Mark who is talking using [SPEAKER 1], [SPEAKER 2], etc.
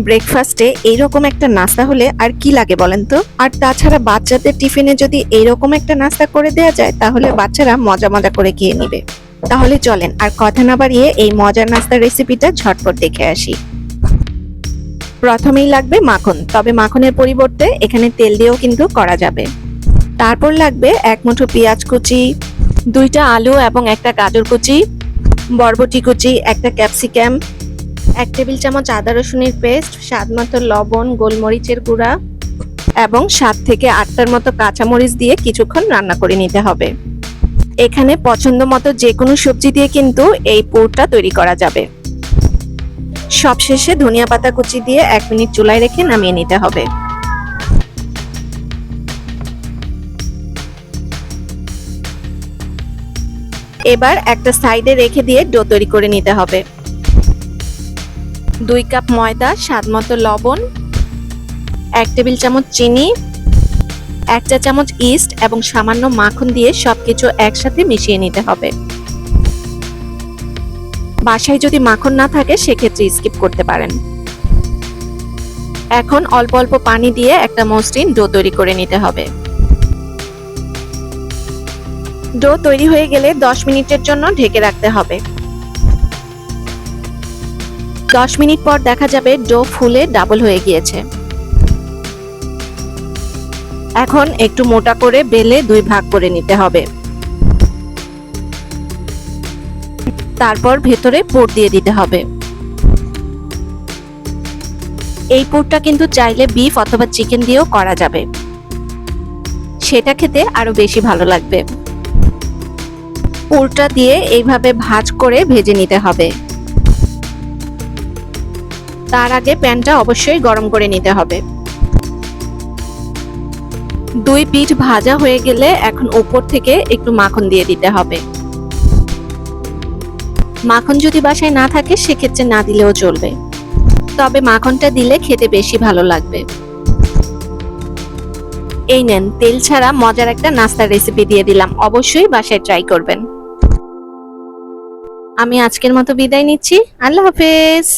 [SPEAKER 1] ব্রেকফাস্টে এইরকম একটা নাস্তা হলে আর কি লাগে বলেন তো? আর তাছাড়া বাচ্চাদের টিফিনে যদি এইরকম একটা নাস্তা করে দেওয়া যায়, তাহলে বাচ্চারা মজা মজা করে খেয়ে নিবে। তাহলে চলেন, আর কথা না বাড়িয়ে এই মজার নাস্তার রেসিপিটা ঝটপট দেখে আসি। প্রথমেই লাগবে মাখন, তবে মাখনের পরিবর্তে এখানে তেল দিয়েও কিন্তু করা যাবে। তারপর লাগবে এক মুঠো পেঁয়াজ কুচি, দুইটা আলু এবং একটা গাজর কুচি, বরবটি কুচি, একটা ক্যাপসিকাম এক টেবিল চামচ আদা রসুনের পেস্ট, স্বাদ মতো লবণ, গোলমরিচের গুঁড়া এবং সাত থেকে আটটার মতো কাঁচামরিচ দিয়ে কিছুক্ষণ রান্না করে নিতে হবে। এখানে পছন্দ মতো যে কোনো সবজি দিয়ে কিন্তু এই পুরটা তৈরি করা যাবে। সবশেষে ধনিয়া পাতা কুচি দিয়ে এক মিনিট চুলায় রেখে নামিয়ে নিতে হবে। এবার একটা সাইডে রেখে দিয়ে ডো তৈরি করে নিতে হবে। দুই কাপ ময়দা, স্বাদ মতো লবণ, এক টেবিল চামচ চিনি, এক চা চামচ ইস্ট এবং সামান্য মাখন দিয়ে সবকিছু একসাথে মিশিয়ে নিতে হবে। বাসায় যদি মাখন না থাকে, সেক্ষেত্রে স্কিপ করতে পারেন। এখন অল্প অল্প পানি দিয়ে একটা মসৃণ ডো তৈরি করে নিতে হবে। ডো তৈরি হয়ে গেলে 10 মিনিটের জন্য ঢেকে রাখতে হবে। 10 মিনিট পর দেখা যাবে ডো ফুলে ডাবল হয়ে গিয়েছে। এখন একটু মোটা করে বেলে দুই ভাগ করে নিতে হবে। তারপর ভেতরে পুর দিয়ে দিতে হবে। এই পুরটা কিন্তু চাইলে বিফ অথবা চিকেন দিয়েও করা যাবে। সেটা খেতে আরও বেশি ভালো লাগবে। পুরটা দিয়ে এইভাবে ভাজ করে ভেজে নিতে হবে। তার আগে প্যানটা অবশ্যই গরম করে নিতে হবে। দুই পিঠ ভাজা হয়ে গেলে এখন উপর থেকে একটু মাখন দিয়ে দিতে হবে। মাখন যদি বাসায় না থাকে, সেক্ষেত্রে না দিলেও চলবে। তবে মাখনটা দিলে খেতে বেশি ভালো লাগবে। এই নেন, তেল ছাড়া মজার একটা নাস্তার রেসিপি দিয়ে দিলাম। অবশ্যই বাসায় ট্রাই করবেন। আমি আজকের মতো বিদায় নিচ্ছি। আল্লাহ হাফেজ।